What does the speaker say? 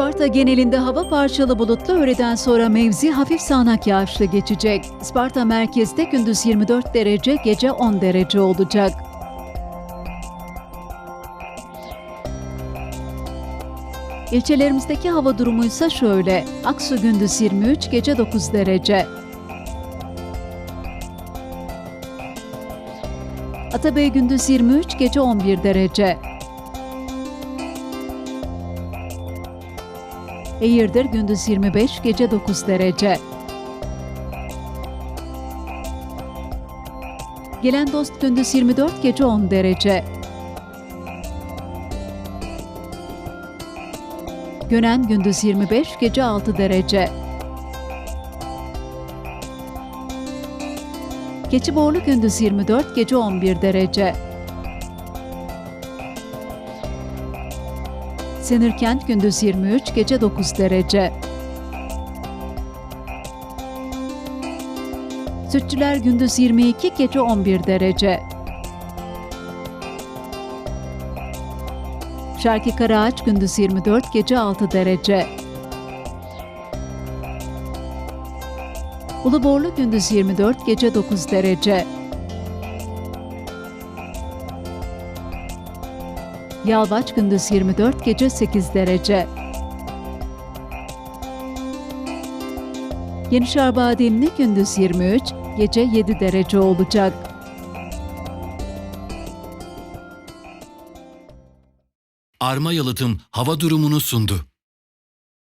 Sparta genelinde hava parçalı bulutlu öğleden sonra mevzi hafif sağanak yağışlı geçecek. Sparta merkezde gündüz 24 derece, gece 10 derece olacak. İlçelerimizdeki hava durumu ise şöyle. Aksu gündüz 23, gece 9 derece. Atabey gündüz 23, gece 11 derece. Eğirdir gündüz 25, gece 9 derece. Gelen dost gündüz 24, gece 10 derece. Gönen gündüz 25, gece 6 derece. Keçiborlu gündüz 24, gece 11 derece. Senirkent gündüz 23, gece 9 derece. Sütçüler gündüz 22, gece 11 derece. Şarkı Karaağaç gündüz 24, gece 6 derece. Uluborlu gündüz 24, gece 9 derece. Yalvaç gündüz 24, gece 8 derece. Yenişehir Bademli gündüz 23, gece 7 derece olacak. Arma Yalıtım hava durumunu sundu.